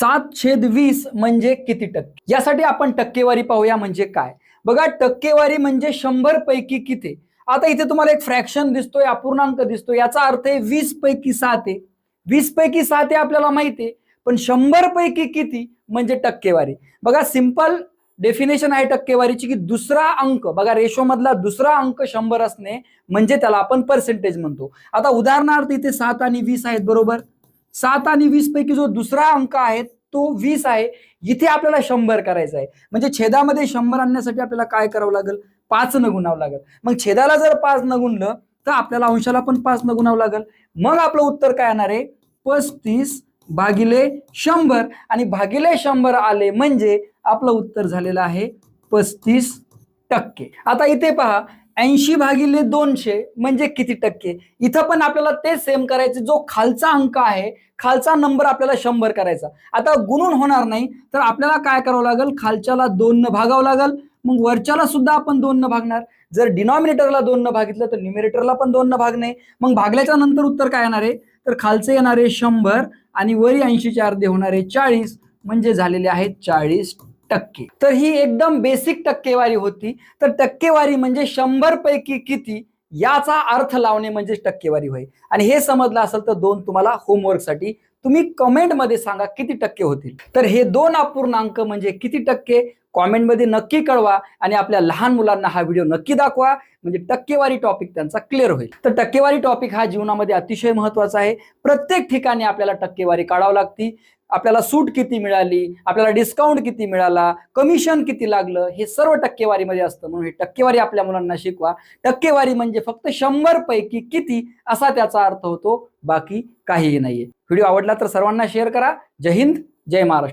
सात छेद वीस म्हणजे किती टक्के? यासाठी आपण टक्केवारी पाहूया म्हणजे काय? बघा टक्केवारी म्हणजे शंभर पैकी किती? आता इथे तुम्हाला एक फ्रॅक्शन दिसतोय अपूर्णांक दिसतोय. याचा अर्थ आहे वीस पैकी सात आहे. वीस पैकी सात आहे आपल्याला माहिती आहे पण शंभर पैकी किती म्हणजे टक्केवारी. बघा सिंपल डेफिनेशन आहे टक्केवारीची की दुसरा अंक. बघा रेशो मधला दुसरा अंक शंभर असणे म्हणजे त्याला आपण पर्सेंटेज म्हणतो. आता उदाहरणार्थ इथे सात आणि वीस आहेत बरोबर? सात आणि वीस पैकी जो दुसरा अंक आहे तो वीस आहे. इथे आपल्याला शंभर करायचा आहे. म्हणजे छेदामध्ये शंभर आणण्यासाठी आपल्याला काय करावं लागेल? पाच न गुणावं लागेल. मग छेदाला जर पाच न गुणलं तर आपल्याला अंशाला पण पाच न गुणावं लागेल. मग आपलं उत्तर काय येणार आहे? पस्तीस भागिले शंभर. आणि भागिले शंभर आले म्हणजे आपलं उत्तर झालेलं आहे पस्तीस टक्के. आता इथे पहा ऐंशी भागिले दोनशे म्हणजे किती टक्के? इथं पण आपल्याला तेच सेम करायचे जो खालचा अंक आहे खालचा नंबर आपल्याला शंभर करायचा. आता गुणून होणार नाही तर आपल्याला काय करावं लागेल? खालच्याला दोन न भागावं लागेल मग वरच्याला सुद्धा आपण दोन न भागणार. जर डिनॉमिनेटरला दोन न भागितलं तर न्युमिरेटरला पण दोन न भागणे मग भागल्याच्या नंतर उत्तर काय येणार आहे? तर खालचे येणारे शंभर आणि वरी ऐंशीचे अर्धे होणारे चाळीस. म्हणजे झालेले आहेत चाळीस टक्के. तर ही एकदम बेसिक टक्केवारी होती. तर टक्केवारी म्हणजे शंभर पैकी किती याचा अर्थ लावणे म्हणजे टक्केवारी होय. आणि हे समजलं असेल तर दोन तुम्हाला होमवर्कसाठी तुम्ही कमेंटमध्ये सांगा किती टक्के होतील. तर हे दोन अपूर्णांक म्हणजे किती टक्के? कॉमेंटमध्ये नक्की कळवा आणि आपल्या लहान मुलांना हा व्हिडिओ नक्की दाखवा. म्हणजे टक्केवारी टॉपिक त्यांचा क्लिअर होईल. तर टक्केवारी टॉपिक हा जीवनामध्ये अतिशय महत्त्वाचा आहे. प्रत्येक ठिकाणी आपल्याला टक्केवारी काढावी लागती. आपल्याला सूट किती मिळाली? आपल्याला डिस्काउंट किती मिळाला? कमिशन किती लागलं? हे सर्व टक्केवारीमध्ये असतं. म्हणून हे टक्केवारी आपल्या मुलांना शिकवा. टक्केवारी म्हणजे फक्त शंभर पैकी किती? असा त्याचा अर्थ होतो. बाकी काहीही नाहीये. व्हिडिओ आवडला तर सर्वांना शेअर करा. जय हिंद जय महाराष्ट्र.